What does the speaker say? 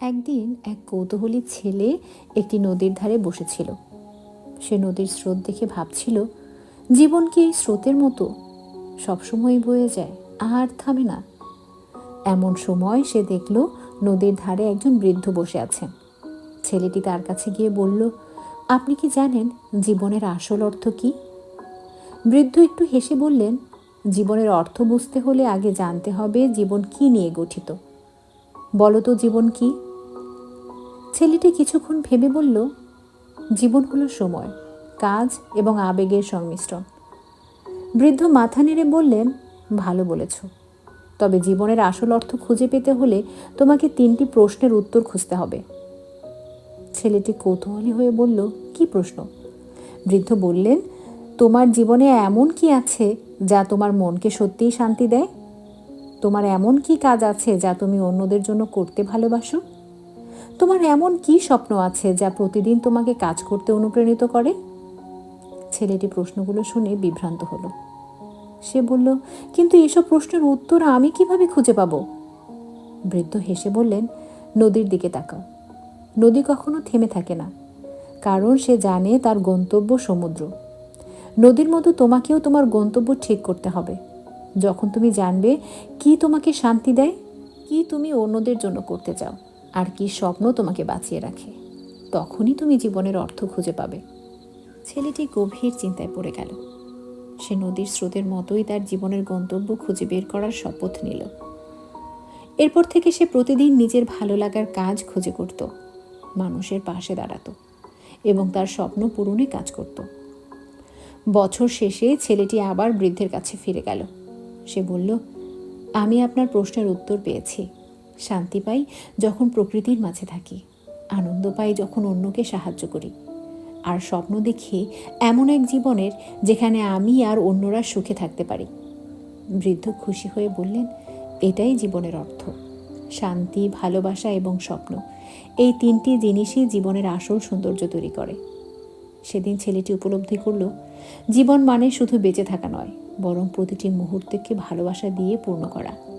একদিন এক কৌতূহলী ছেলে একটি নদীর ধারে বসেছিল। সে নদীর স্রোত দেখে ভাবছিল, জীবন কি এই স্রোতের মতো? সবসময় বয়ে যায়, আর থামে না। এমন সময় সে দেখল, নদীর ধারে একজন বৃদ্ধ বসে আছেন। ছেলেটি তার কাছে গিয়ে বলল, আপনি কি জানেন জীবনের আসল অর্থ কি? বৃদ্ধ একটু হেসে বললেন, জীবনের অর্থ বুঝতে হলে আগে জানতে হবে জীবন কি নিয়ে গঠিত। বলো তো জীবন কি? ছেলেটি কিছুক্ষণ ভেবে বলল, জীবন হলো সময়, কাজ এবং আবেগের সংমিশ্রণ। বৃদ্ধ মাথা নেড়ে বললেন, ভালো বলেছ। তবে জীবনের আসল অর্থ খুঁজে পেতে হলে তোমাকে তিনটি প্রশ্নের উত্তর খুঁজতে হবে। ছেলেটি কৌতূহলী হয়ে বলল, কি প্রশ্ন? বৃদ্ধ বললেন, তোমার জীবনে এমন কি আছে যা তোমার মনকে সত্যিই শান্তি দেয়? তোমার এমন কি কাজ আছে যা তুমি অন্যদের জন্য করতে ভালোবাসো? তোমার এমন কি স্বপ্ন আছে যা প্রতিদিন তোমাকে কাজ করতে অনুপ্রাণিত করে? ছেলেটি প্রশ্নগুলো শুনে বিভ্রান্ত হলো। সে বলল, কিন্তু এসব প্রশ্নের উত্তর আমি কীভাবে খুঁজে পাব? বৃদ্ধ হেসে বললেন, নদীর দিকে তাকাও। নদী কখনো থেমে থাকে না, কারণ সে জানে তার গন্তব্য সমুদ্র। নদীর মতো তোমাকেও তোমার গন্তব্য ঠিক করতে হবে। যখন তুমি জানবে কি তোমাকে শান্তি দেয়, কি তুমি অন্যদের জন্য করতে চাও। আর কি স্বপ্ন তোমাকে বাঁচিয়ে রাখে, তখনই তুমি জীবনের অর্থ খুঁজে পাবে। ছেলেটি গভীর চিন্তায় পড়ে গেল। সে নদীর স্রোতের মতোই তার জীবনের গন্তব্য খুঁজে বের করার শপথ নিল। এরপর থেকে সে প্রতিদিন নিজের ভালো লাগার কাজ খুঁজে করত, মানুষের পাশে দাঁড়াতো এবং তার স্বপ্ন পূরণে কাজ করত। বছর শেষে ছেলেটি আবার বৃদ্ধের কাছে ফিরে গেল। সে বলল, আমি আপনার প্রশ্নের উত্তর পেয়েছি। শান্তি পাই যখন প্রকৃতির মাঝে থাকি, আনন্দ পাই যখন অন্যকে সাহায্য করি। আর স্বপ্ন দেখি এমন এক জীবনের যেখানে আমি আর অন্যরা সুখে থাকতে পারি। বৃদ্ধ খুশি হয়ে বললেন, এটাই জীবনের অর্থ। শান্তি, ভালোবাসা এবং স্বপ্ন, এই তিনটি জিনিসই জীবনের আসল সৌন্দর্য তৈরি করে। সেদিন ছেলেটি উপলব্ধি করল, জীবন মানে শুধু বেঁচে থাকা নয়, বরং প্রতিটি মুহূর্তকে ভালোবাসা দিয়ে পূর্ণ করা।